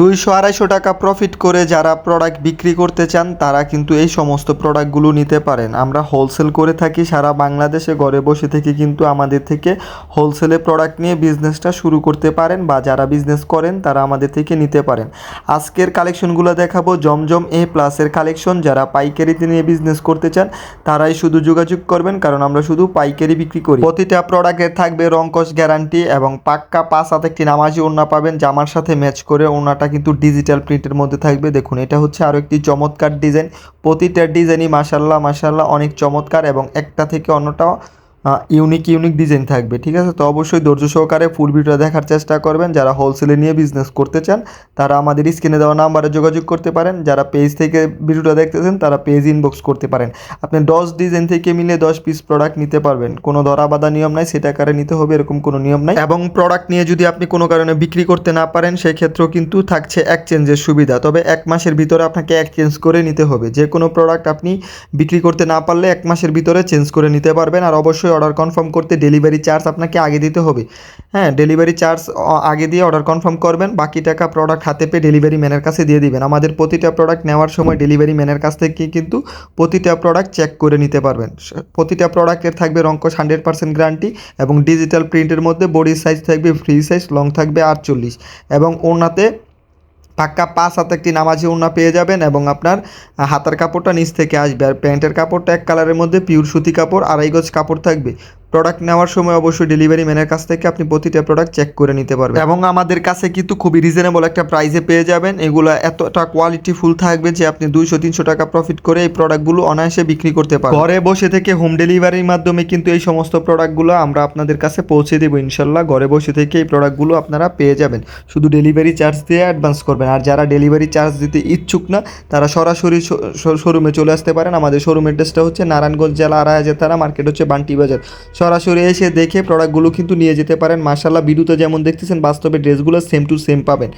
দুইশো আড়াইশো টাকা প্রফিট করে যারা প্রোডাক্ট বিক্রি করতে চান, তারা কিন্তু এই সমস্ত প্রোডাক্টগুলো নিতে পারেন। আমরা হোলসেল করে থাকি, সারা বাংলাদেশে ঘরে বসে থেকে কিন্তু আমাদের থেকে হোলসেলে প্রোডাক্ট নিয়ে বিজনেসটা শুরু করতে পারেন বা যারা বিজনেস করেন, তারা আমাদের থেকে নিতে পারেন। আজকের কালেকশনগুলো দেখাবো, জমজম এ প্লাসের কালেকশন যারা পাইকারিতে নিয়ে বিজনেস করতে চান, তারাই শুধু যোগাযোগ করবেন, কারণ আমরা শুধু পাইকারি বিক্রি করি। প্রতিটা প্রোডাক্টের থাকবে রঙ্কশ গ্যারান্টি এবং পাক্কা পাঁচ হাতে একটি নামাজি ওড়না পাবেন, জামার সাথে ম্যাচ করে ওড়নাটা কিন্তু ডিজিটাল প্রিন্টের মধ্যে থাকবে। দেখুন, এটা হচ্ছে আরও একটি চমৎকার ডিজাইন প্রতিটা ডিজাইনই মাসাল্লাহ মাসাল্লাহ অনেক চমৎকার এবং একটা থেকে অন্যটা ইউনিক ইউনিক ডিজাইন থাকবে, ঠিক আছে? তো অবশ্যই ধৈর্য সহকারে ফুল ভিডিও দেখার চেষ্টা করবেন। যারা হোলসেলে নিয়ে বিজনেস করতে চান, তারা আমাদের স্ক্রিনে দেওয়া নাম্বারে যোগাযোগ করতে পারেন। যারা পেজ থেকে ভিডিওটা দেখতেছেন, তারা পেজ ইনবক্স করতে পারেন। আপনি দশ ডিজাইন থেকে মিলে দশ পিস প্রোডাক্ট নিতে পারবেন। কোনো ধরা বাধা নিয়ম নাই, সেটা কারে নিতে হবে, এরকম কোনো নিয়ম নাই। এবং প্রোডাক্ট নিয়ে যদি আপনি কোনো কারণে বিক্রি করতে না পারেন, সেক্ষেত্রেও কিন্তু থাকছে এক্সচেঞ্জের সুবিধা। তবে এক মাসের ভিতরে আপনাকে এক্সচেঞ্জ করে নিতে হবে। যে কোনো প্রোডাক্ট আপনি বিক্রি করতে না পারলে এক মাসের ভিতরে চেঞ্জ করে নিতে পারবেন। আর অবশ্যই অর্ডার কনফার্ম করতে ডেলিভারি চার্জ আপনাকে আগে দিতে হবে। হ্যাঁ ডেলিভারি চার্জ আগে দিয়ে অর্ডার কনফার্ম করবেন, বাকি টাকা প্রোডাক্ট হাতে পেয়ে ডেলিভারি ম্যানের কাছে দিয়ে দিবেন। আমাদের প্রতিটা প্রোডাক্ট নেওয়ার সময় ডেলিভারি ম্যানের কাছ থেকে কিন্তু প্রতিটা প্রোডাক্ট চেক করে নিতে পারবেন। প্রতিটা প্রোডাক্টের থাকবে রঙ্কশ হান্ড্রেড পার্সেন্ট গ্যারান্টি এবং ডিজিটাল প্রিন্টের মধ্যে বডির সাইজ থাকবে ফ্রি সাইজ লং থাকবে আটচল্লিশ এবং ওনাতে পাক্কা পাঁচ হাতে একটি নামাজি ওড়না পেয়ে যাবেন এবং আপনার হাতের কাপড়টা নিচ থেকে আসবে। আর প্যান্টের কাপড়টা এক কালারের মধ্যে পিওর সুতি কাপড়, আড়াই গজ কাপড় থাকবে। প্রোডাক্ট নেওয়ার সময় অবশ্যই ডেলিভারি ম্যানের কাছ থেকে আপনি প্রতিটা প্রোডাক্ট চেক করে নিতে পারবেন। এবং আমাদের কাছে কিন্তু খুবই রিজনেবল একটা প্রাইসে পেয়ে যাবেন। এগুলো এতটা কোয়ালিটি ফুল থাকবে যে আপনি দুইশো, তিনশো টাকা প্রফিট করে এই প্রোডাক্টগুলো অনায়াসে বিক্রি করতে পারবেন। ঘরে বসে থেকে হোম ডেলিভারির মাধ্যমে কিন্তু এই সমস্ত প্রোডাক্টগুলো আমরা আপনাদের কাছে পৌঁছে দেবো ইনশাল্লাহ। ঘরে বসে থেকে এই প্রোডাক্টগুলো আপনারা পেয়ে যাবেন। শুধু ডেলিভারি চার্জ দিয়ে অ্যাডভান্স করবেন। আর যারা ডেলিভারি চার্জ দিতে ইচ্ছুক না, তারা সরাসরি শোরুমে চলে আসতে পারেন। আমাদের শোরুম অ্যাড্রেসটা হচ্ছে নারায়ণগঞ্জ জেলা আড়াই তারা মার্কেট হচ্ছে বান্টি বাজার। সরাসরি এসে দেখে প্রোডাক্টগুলো কিন্তু নিয়ে যেতে পারেন। মার্শাল্লাহ ভিডিওতে যেমন দেখতেছেন, বাস্তবে ড্রেসগুলো সেম টু সেম পাবেন।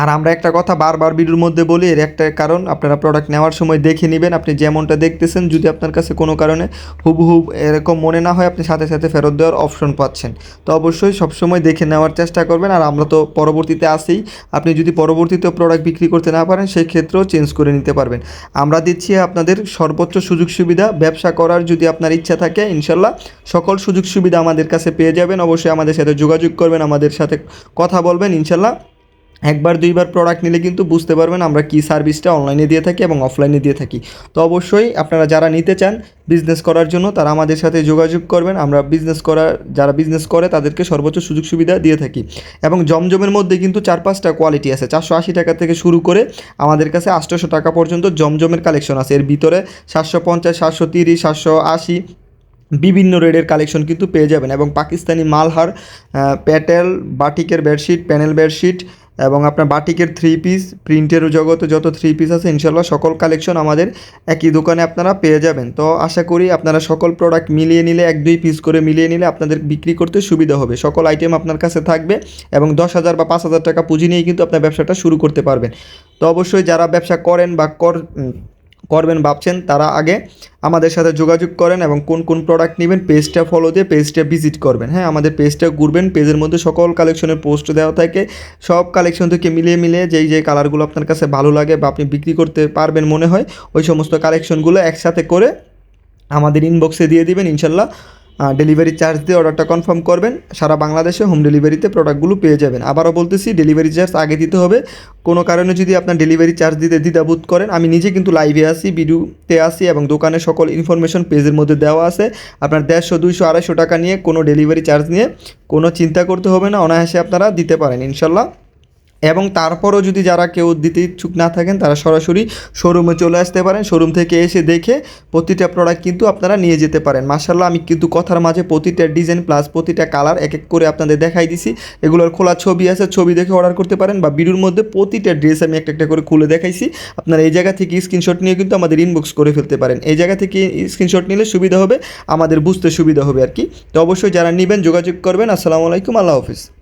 আর আমরা একটা কথা বারবার ভিডিওর মধ্যে বলি, এর একটা কারণ, আপনারা প্রোডাক্ট নেওয়ার সময় দেখে নেবেন, আপনি যেমনটা দেখতেছেন, যদি আপনার কাছে কোনো কারণে হুবহুব এরকম মনে না হয়, আপনি সাথে সাথে ফেরত দেওয়ার অপশন পাচ্ছেন। তো অবশ্যই সবসময় দেখে নেওয়ার চেষ্টা করবেন, আর আমরা তো পরবর্তীতে আসেই আপনি যদি পরবর্তীতে প্রোডাক্ট বিক্রি করতে না পারেন সেই ক্ষেত্রেও চেঞ্জ করে নিতে পারবেন। আমরা দিচ্ছি আপনাদের সর্বোচ্চ সুযোগ সুবিধা, ব্যবসা করার যদি আপনার ইচ্ছা থাকে, ইনশাল্লাহ সকল সুযোগ সুবিধা আমাদের কাছে পেয়ে যাবেন। অবশ্যই আমাদের সাথে যোগাযোগ করবেন, আমাদের সাথে কথা বলবেন, ইনশাল্লাহ। একবার, দুইবার প্রোডাক্ট নিলে কিন্তু বুঝতে পারবেন আমরা কী সার্ভিসটা অনলাইনে দিয়ে থাকি এবং অফলাইনে দিয়ে থাকি। তো অবশ্যই আপনারা যারা নিতে চান বিজনেস করার জন্য, তারা আমাদের সাথে যোগাযোগ করবেন। আমরা বিজনেস করার, যারা বিজনেস করে, তাদেরকে সর্বোচ্চ সুযোগ সুবিধা দিয়ে থাকি। এবং জমজমের মধ্যে কিন্তু চার পাঁচটা কোয়ালিটি আছে। চারশো আশি টাকা থেকে শুরু করে আমাদের কাছে আটশোশো টাকা পর্যন্ত জমজমের কালেকশন আছে। এর ভিতরে সাতশো পঞ্চাশ, সাতশো তিরিশ, সাতশো আশি বিভিন্ন রেডের কালেকশন কিন্তু পেয়ে যাবেন। এবং পাকিস্তানি মালহার প্যাটেল বাটিকের বেডশিট প্যানেল বেডশিট এবং আপনার বাটিকের থ্রি পিস প্রিন্টের জগতে যত থ্রি পিস আছে ইনশাল্লাহ সকল কালেকশন আমাদের একই দোকানে আপনারা পেয়ে যাবেন। তো আশা করি আপনারা সকল প্রোডাক্ট মিলিয়ে নিলে, এক দুই পিস করে মিলিয়ে নিলে আপনাদের বিক্রি করতে সুবিধা হবে। সকল আইটেম আপনার কাছে থাকবে এবং দশ হাজার বা পাঁচ হাজার টাকা পুঁজি নিয়েই কিন্তু আপনার ব্যবসাটা শুরু করতে পারবেন। তো অবশ্যই যারা ব্যবসা করেন বা কর করবেন, ভাবছেন তারা আগে আমাদের সাথে যোগাযোগ করেন এবং কোন কোন প্রোডাক্ট নেবেন পেজটা ফলো দিয়ে পেজটা ভিজিট করবেন। হ্যাঁ আমাদের পেজটা ঘুরবেন পেজের মধ্যে সকল কালেকশনের পোস্ট দেওয়া থাকে। সব কালেকশন থেকে মিলিয়ে মিলিয়ে যেই যে কালারগুলো আপনার কাছে ভালো লাগে বা আপনি বিক্রি করতে পারবেন মনে হয়, ওই সমস্ত কালেকশনগুলো একসাথে করে আমাদের ইনবক্সে দিয়ে দিবেন, ইনশাল্লাহ। ডেলিভারি চার্জ দিয়ে অর্ডারটা কনফার্ম করবেন। সারা বাংলাদেশে হোম ডেলিভারিতে প্রোডাক্টগুলো পেয়ে যাবেন। আবারও বলতেছি ডেলিভারি চার্জ আগে দিতে হবে। কোনো কারণে যদি আপনার ডেলিভারি চার্জ দিতে দ্বিধাবোধ করেন, আমি নিজে কিন্তু লাইভে আসি ভিডিওতে আসি এবং দোকানে সকল ইনফরমেশন পেজের মধ্যে দেওয়া আছে। আপনার দেড়শো, দুইশো, আড়াইশো টাকা নিয়ে কোনো ডেলিভারি চার্জ নিয়ে কোনো চিন্তা করতে হবে না, অনায়াসে আপনারা দিতে পারেন, ইনশাল্লাহ। এবং তারপরও যদি যারা কেউ দিতে ইচ্ছুক না থাকেন, তারা সরাসরি শোরুমে চলে আসতে পারেন। শোরুম থেকে এসে দেখে প্রতিটা প্রোডাক্ট কিন্তু আপনারা নিয়ে যেতে পারেন। মার্শাল্লাহ আমি কিন্তু কথার মাঝে প্রতিটা ডিজাইন প্লাস প্রতিটা কালার এক এক করে আপনাদের দেখাই দিছি। এগুলোর খোলা ছবি আছে, ছবি দেখে অর্ডার করতে পারেন বা ভিডিওর মধ্যে প্রতিটা ড্রেস আমি একটা একটা করে খুলে দেখাইছি। আপনারা এই জায়গা থেকে স্ক্রিনশট নিয়ে কিন্তু আমাদের ইনবক্স করে ফেলতে পারেন। এই জায়গা থেকে স্ক্রিনশট নিলে সুবিধা হবে, আমাদের বুঝতে সুবিধা হবে আর কি। তো অবশ্যই যারা নেবেন, যোগাযোগ করবেন। আসসালামু আলাইকুম, আল্লাহ হাফিজ।